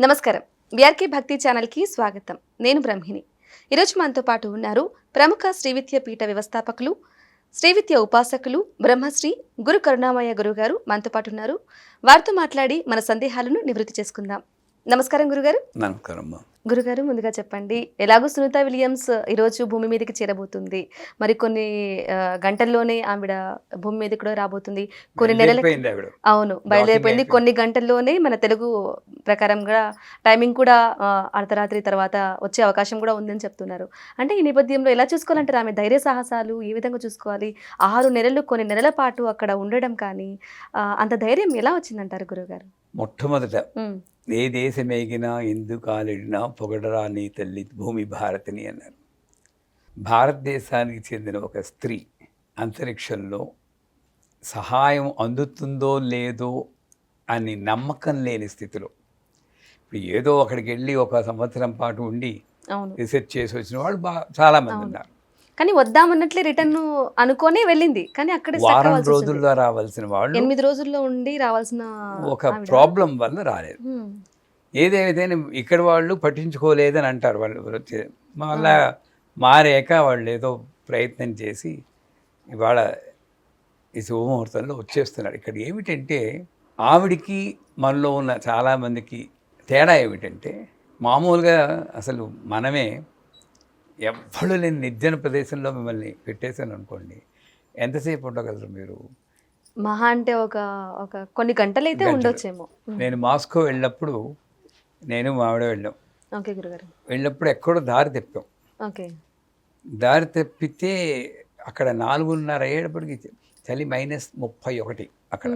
నమస్కారం. విఆర్కే భక్తి ఛానల్కి స్వాగతం. నేను బ్రహ్మిణి. ఈరోజు మనతో పాటు ఉన్నారు ప్రముఖ శ్రీవిద్య పీఠ వ్యవస్థాపకులు శ్రీవిద్య ఉపాసకులు బ్రహ్మశ్రీ గురు కరుణామయ్య గురువు గారు మనతో పాటు ఉన్నారు. వారితో మాట్లాడి మన సందేహాలను నివృత్తి చేసుకుందాం. నమస్కారం గురుగారు. నమస్కారం గురుగారు ముందుగా చెప్పండి. ఎలాగో సునీత విలియమ్స్ ఈరోజు భూమి మీదకి చేరబోతుంది. మరి కొన్ని గంటల్లోనే ఆవిడ భూమి మీదకి కూడా రాబోతుంది. కొన్ని నెలల అవును బయలుదేరిపోయింది. కొన్ని గంటల్లోనే మన తెలుగు ప్రకారంగా టైమింగ్ కూడా అర్ధరాత్రి తర్వాత వచ్చే అవకాశం కూడా ఉందని చెప్తున్నారు. అంటే ఈ నేపథ్యంలో ఎలా చూసుకోవాలంటారు ఆమె? ధైర్య సాహసాలు ఏ విధంగా చూసుకోవాలి? ఆరు నెలలు కొన్ని నెలల పాటు అక్కడ ఉండడం కానీ అంత ధైర్యం ఎలా వచ్చిందంటారు గురుగారు? మొట్టమొదట ఏ దేశమేగినా ఎందు కాలిడినా పొగడరా నీ తల్లి భూమి భారతిని అన్నారు. భారతదేశానికి చెందిన ఒక స్త్రీ అంతరిక్షంలో సహాయం అందుతుందో లేదో అని నమ్మకం లేని స్థితిలో ఇప్పుడు ఏదో అక్కడికి వెళ్ళి ఒక సంవత్సరం పాటు ఉండి రీసెర్చ్ చేసి వచ్చిన వాళ్ళు బాగా చాలామంది. ఉన్నారు. కానీ వద్దామన్నట్లే రిటర్న్ అనుకొని వెళ్ళింది. కానీ అక్కడే వారం. రోజుల్లో రావాల్సిన వాళ్ళు ఎనిమిది రోజుల్లో ఉండి రావాల్సిన ఒక. ప్రాబ్లం వల్ల రాలేదు. ఏదేమైతే ఇక్కడ వాళ్ళు పట్టించుకోలేదని అంటారు వాళ్ళు. మళ్ళా మారాక వాళ్ళు ఏదో ప్రయత్నం చేసి ఇవాళ ఈ శుభముహూర్తంలో వచ్చేస్తున్నారు. ఇక్కడ ఏమిటంటే ఆవిడికి మనలో ఉన్న చాలామందికి తేడా ఏమిటంటే మామూలుగా అసలు మనమే ఎవ్వడు లేని నిర్జన ప్రదేశంలో మిమ్మల్ని పెట్టేశాను అనుకోండి ఎంతసేపు ఉండగలరు మీరు? మహా అంటే ఒక ఒక కొన్ని గంటలు. అయితే. ఉండొచ్చేమో నేను మాస్కో వెళ్ళినప్పుడు నేను మా ఆవిడ వెళ్ళాం. ఓకే గురుగారు. వెళ్ళినప్పుడు ఎక్కడో దారి తెప్పాం. ఓకే. దారి తప్పితే అక్కడ నాలుగున్నర అయ్యేటప్పటికి చలి మైనస్ ముప్పై ఒకటి అక్కడ.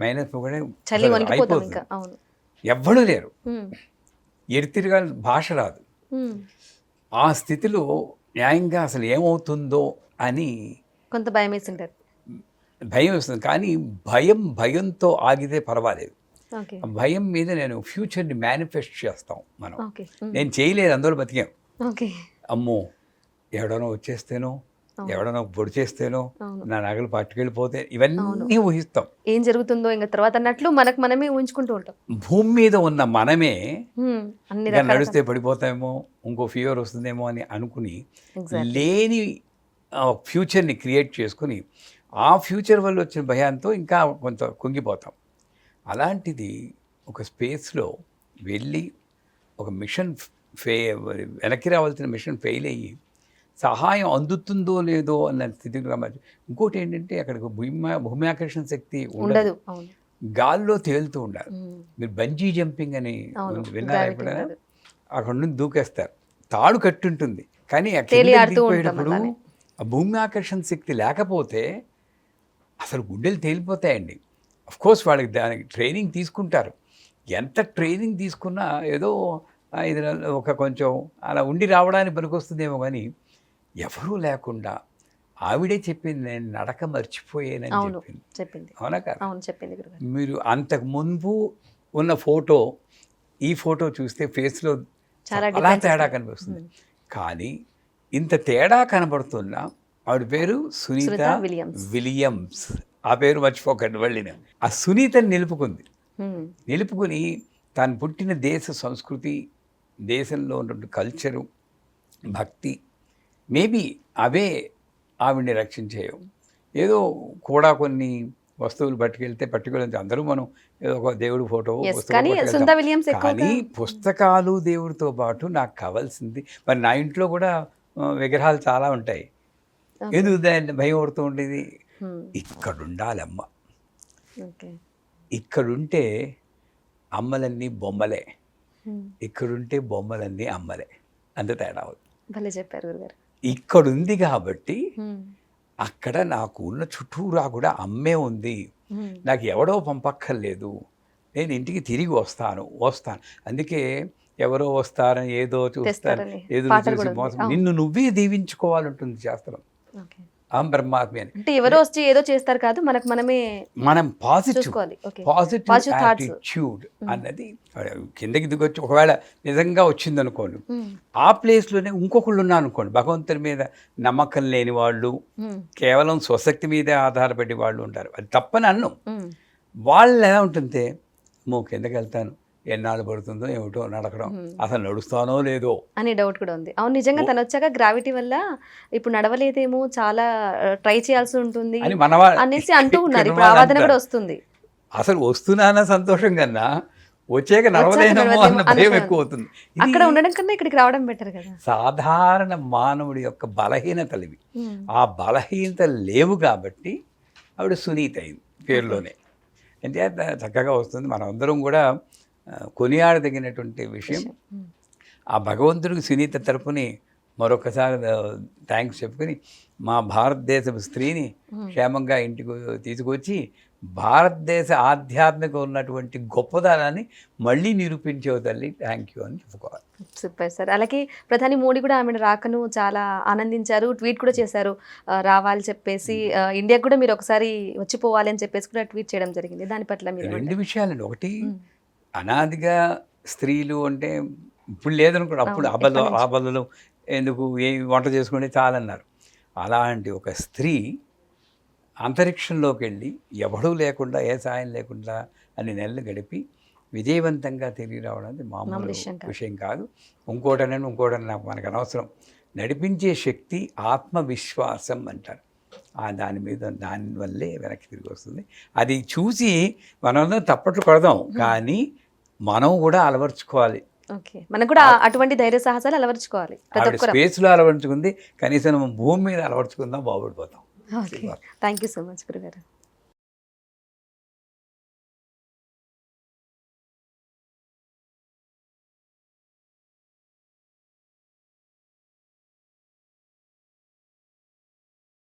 మైనస్ ఒకటి చలి అయిపోతుంది. ఎవ్వడూ లేరు. ఎడితిరిగా భాష రాదు. ఆ స్థితిలో న్యాయంగా అసలు ఏమవుతుందో అని కొంత భయం వేసింటారు. భయం వస్తుంది. కానీ భయం భయంతో ఆగితే పర్వాలేదు. భయం మీద నేను ఫ్యూచర్ని మేనిఫెస్ట్ చేస్తాం మనం. నేను చేయలేదు అందులో బతికాం. ఓకే. అమ్మో ఎవడనో వచ్చేస్తేనో అవును. ఎవడనో పొడి చేస్తేనో నా నగలు పట్టుకెళ్ళిపోతే ఇవన్నీ ఊహిస్తాం. ఏం జరుగుతుందో ఇంకా తర్వాత అన్నట్లు మనకు మనమే ఊహించుకుంటూ ఉంటాం. భూమి మీద ఉన్న మనమే నడిస్తే పడిపోతామేమో ఇంకో ఫీవర్ వస్తుందేమో అని అనుకుని. లేని ఫ్యూచర్ని క్రియేట్ చేసుకుని ఆ ఫ్యూచర్ వల్ల వచ్చిన భయంతో ఇంకా కొంత కుంగిపోతాం. అలాంటిది ఒక స్పేస్లో వెళ్ళి ఒక మిషన్ ఫే వెనక్కి రావాల్సిన మిషన్ ఫెయిల్ అయ్యి సహాయం అందుతుందో లేదో అన్న స్థితికి రమ్మని ఇంకోటి ఏంటంటే అక్కడికి భూమి భూమి ఆకర్షణ శక్తి ఉండదు. గాల్లో తేలుతూ ఉండాలి. మీరు బంజీ జంపింగ్ అని. విన్నారా ఎప్పుడైనా. అక్కడ నుండి దూకేస్తారు. తాడు కట్టుంటుంది. కానీ ఆ తేలి కిందకి ఆడుతూ ఉంటాం దిగిపోయేటప్పుడు అలానే. ఆ భూమి ఆకర్షణ శక్తి లేకపోతే అసలు గుండెలు తేలిపోతాయండి. కోర్స్ వాళ్ళకి దానికి ట్రైనింగ్ తీసుకుంటారు. ఎంత ట్రైనింగ్ తీసుకున్నా ఏదో నెలలు ఒక కొంచెం అలా ఉండి రావడానికి పనికొస్తుందేమో కానీ ఎవరూ లేకుండా ఆవిడే చెప్పింది నేను నడక మర్చిపోయానని చెప్పింది. చెప్పింది. అవునా కదా? అవును చెప్పింది మీరు అంతకు ముందు ఉన్న ఫోటో ఈ ఫోటో చూస్తే ఫేస్లో చాలా తేడా. కనిపిస్తుంది. కానీ ఇంత తేడా కనబడుతున్న ఆవిడ పేరు సునీత విలియమ్స్. విలియమ్స్. ఆ పేరు మర్చిపోకండి మళ్ళీ నేను. ఆ సునీతని నిలుపుకుంది. నిలుపుకుని తాను పుట్టిన దేశ సంస్కృతి దేశంలో ఉన్నటువంటి కల్చరు భక్తి మేబీ అవే ఆవిడ్ని రక్షించేయవు ఏదో కూడా కొన్ని వస్తువులు పట్టుకెళ్తే పట్టుకెళ్తే అందరూ మనం ఏదో ఒక దేవుడి ఫోటో కానీ పుస్తకాలు దేవుడితో పాటు నాకు కావాల్సింది. మరి నా ఇంట్లో కూడా విగ్రహాలు చాలా ఉంటాయి. ఎందుకు దాన్ని భయం పడుతూ ఉండేది? ఉమ్, ఇక్కడ ఉండాలమ్మ ఓకే. ఇక్కడుంటే అమ్మలన్నీ బొమ్మలే. ఇక్కడుంటే బొమ్మలన్నీ అమ్మలే. అంత తేడా అవుతుంది భలే చెప్పారు గురుగారు. ఇక్కడుంది కాబట్టి ఉమ్, అక్కడ నాకు ఉన్న చుట్టూరా కూడా అమ్మే ఉంది. నాకు ఎవడో పంపక్కర్లేదు. నేను ఇంటికి తిరిగి వస్తాను వస్తాను. అందుకే ఎవరో వస్తారని ఏదో చూస్తాను తెస్తారని ఏదో చూసి ఉంది. మోసం. నిన్ను నువ్వే దీవించుకోవాలంటుంది శాస్త్రం. అహం బ్రహ్మాత్మి అని. అంటే ఎవరో వచ్చి ఏదో చేస్తారు కాదు మనకు మనమే మనం పాజిటివ్ పాజిటివ్. యాటిట్యూడ్ అన్నది కిందకి దిగొచ్చి ఒకవేళ నిజంగా వచ్చింది అనుకోండి. ఉమ్, ఆ ప్లేస్లోనే ఇంకొకళ్ళు ఉన్నారు అనుకోండి. భగవంతుని మీద నమ్మకం లేని వాళ్ళు ఉమ్, కేవలం స్వశక్తి మీదే ఆధారపడి వాళ్ళు ఉంటారు. అది తప్పని అన్నం. ఉమ్, వాళ్ళు ఎలా ఉంటుంది మో కిందకి వెళ్తాను. ఎన్నాళ్ళు పడుతుందో ఏమిటో నడకడం. అసలు నడుస్తానో లేదో. అనే డౌట్ కూడా ఉంది. అవును నిజంగా తను వచ్చాక గ్రావిటీ వల్ల ఇప్పుడు నడవలేదేమో చాలా ట్రై చేయాల్సి ఉంటుంది అనేసి అంటూ ఉన్నారు. ఇప్పుడు ఆవాదన. కూడా వస్తుంది. అసలు వస్తున్నాన సంతోషం కన్నా వచ్చాక నడవలేనమో అన్న భయం. ఎక్కువ అవుతుంది అక్కడ ఉండడం కన్నా ఇక్కడికి రావడం బెటర్ కదా. సాధారణ మానవుడి యొక్క బలహీనతలు ఇవి. ఆ బలహీనత లేవు కాబట్టి ఆవిడ సునీత అయింది పేరులోనే అంటే చక్కగా వస్తుంది. మనం అందరం కూడా కొనియాడదగినటువంటి విషయం. ఆ భగవంతుడికి సునీత తరపుని మరొకసారి థ్యాంక్స్ చెప్పుకొని మా భారతదేశపు స్త్రీని క్షేమంగా ఇంటికి తీసుకొచ్చి భారతదేశ ఆధ్యాత్మిక ఉన్నటువంటి గొప్పదనాన్ని మళ్ళీ నిరూపించేవు తల్లి. థ్యాంక్ యూ అని చెప్పుకోవాలి. Super sir. అలాగే ప్రధాని మోడీ కూడా ఆమె రాకను చాలా ఆనందించారు. ట్వీట్ కూడా చేశారు. రావాలి చెప్పేసి ఇండియాకు కూడా మీరు ఒకసారి వచ్చిపోవాలి అని చెప్పేసి కూడా ట్వీట్ చేయడం జరిగింది. దాని పట్ల మీరు రెండు విషయాలండి. ఒకటి. అనాదిగా స్త్రీలు అంటే ఇప్పుడు లేదనుకోండి అప్పుడు అబద్ధం? ఆబద్ధలు ఎందుకు ఏ వంట చేసుకుంటే చాలన్నారు అలాంటి ఒక స్త్రీ అంతరిక్షంలోకి వెళ్ళి ఎవడూ లేకుండా ఏ సాయం లేకుండా అన్ని నెలలు గడిపి విజయవంతంగా తిరిగి రావడం అది మామూలు మామూలు విషయం కాదు. విషయం కాదు ఇంకోటనని ఇంకోటని నాకు మనకు అనవసరం నడిపించే శక్తి ఆత్మవిశ్వాసం అంటారు ఆ దాని మీద దాని వల్లే వెనక్కి తిరిగి వస్తుంది. అది చూసి మనం తప్పట్లు కొడదాం. కానీ మనం కూడా అలవర్చుకోవాలి. ఓకే. మనకు కూడా అటువంటి ధైర్య సాహసాలు అలవరుచుకోవాలి. స్పేస్లో అలవర్చుకుంది. కనీసం మనం భూమి మీద అలవర్చుకుందాం బాగుపడిపోతాం. థ్యాంక్ యూ సో మచ్ గురుగారు.